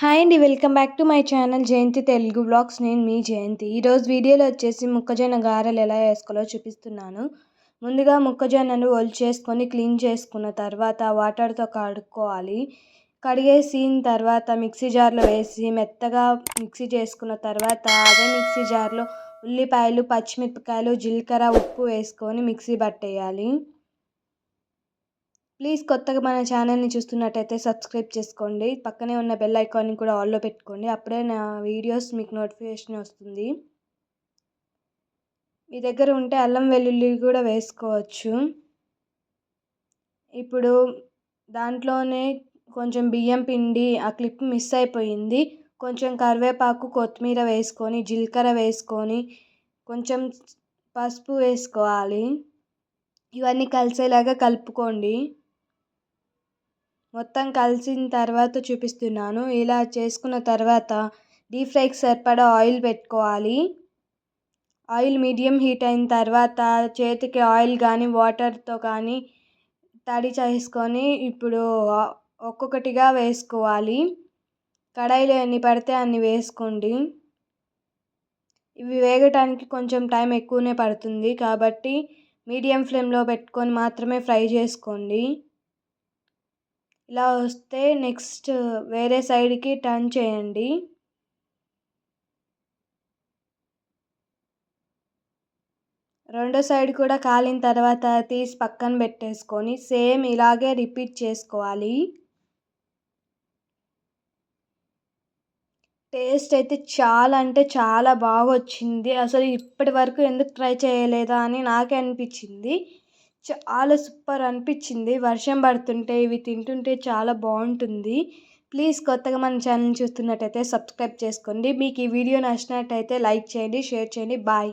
Hi అండి welcome back to my channel Jayanthi Telugu vlogs. నేను మీ జయంతి. ఈరోజు వీడియోలో వచ్చేసి మొక్కజొన్న గారెలు ఎలా వేసుకోవాలో చూపిస్తున్నాను. ముందుగా మొక్కజొన్నను చేసుకొని క్లీన్ చేసుకున్న తర్వాత వాటర్తో కడుక్కోవాలి. కడిగేసిన తర్వాత మిక్సీ జార్లో వేసి మెత్తగా మిక్సీ చేసుకున్న తర్వాత అదే మిక్సీ జార్లో ఉల్లిపాయలు పచ్చిమిరపకాయలు జీలకర్ర ఉప్పు వేసుకొని మిక్సీ పట్టేయాలి ప్లీజ్ కొత్తగా మన ఛానల్ని చూస్తున్నట్టయితే సబ్స్క్రైబ్ చేసుకోండి. పక్కనే ఉన్న బెల్ ఐకాన్ని కూడా ఆల్లో పెట్టుకోండి. అప్పుడే నా వీడియోస్ మీకు నోటిఫికేషన్ వస్తుంది. మీ దగ్గర ఉంటే అల్లం వెల్లుల్లి కూడా వేసుకోవచ్చు. ఇప్పుడు దాంట్లోనే కొంచెం బియ్యం పిండి ఆ క్లిప్ మిస్ అయిపోయింది. కొంచెం కరివేపాకు కొత్తిమీర వేసుకొని జీలకర్ర వేసుకొని కొంచెం పసుపు వేసుకోవాలి. ఇవన్నీ కలిసేలాగా కలుపుకోండి. మొత్తం కలిసిన తర్వాత చూపిస్తున్నాను. ఇలా చేసుకున్న తర్వాత డీప్ ఫ్రైకి సరిపడా ఆయిల్ పెట్టుకోవాలి. ఆయిల్ మీడియం హీట్ అయిన తర్వాత చేతికి ఆయిల్ కానీ వాటర్తో కానీ తడి చేసుకొని ఇప్పుడు ఒక్కొక్కటిగా వేసుకోవాలి. కడాయిలో ఎన్ని పడితే అన్ని వేసుకోండి. ఇవి వేగటానికి కొంచెం టైం ఎక్కువనే పడుతుంది కాబట్టి మీడియం ఫ్లేమ్లో పెట్టుకొని మాత్రమే ఫ్రై చేసుకోండి. ఇలా వస్తే నెక్స్ట్ వేరే సైడ్కి టర్న్ చేయండి. రెండో సైడ్ కూడా కాలిన తర్వాత తీసి పక్కన పెట్టేసుకొని సేమ్ ఇలాగే రిపీట్ చేసుకోవాలి. టేస్ట్ అయితే చాలా అంటే చాలా బాగా వచ్చింది అసలు ఇప్పటి వరకు ఎందుకు ట్రై చేయలేదా అని నాకే అనిపించింది. చాలా సూపర్ అనిపించింది. వర్షం పడుతుంటే ఇవి తింటుంటే చాలా బాగుంటుంది. ప్లీజ్ కొత్తగా మన ఛానల్ చూస్తున్నట్టయితే సబ్స్క్రైబ్ చేసుకోండి. మీకు ఈ వీడియో నచ్చినట్టయితే లైక్ చేయండి షేర్ చేయండి. బాయ్.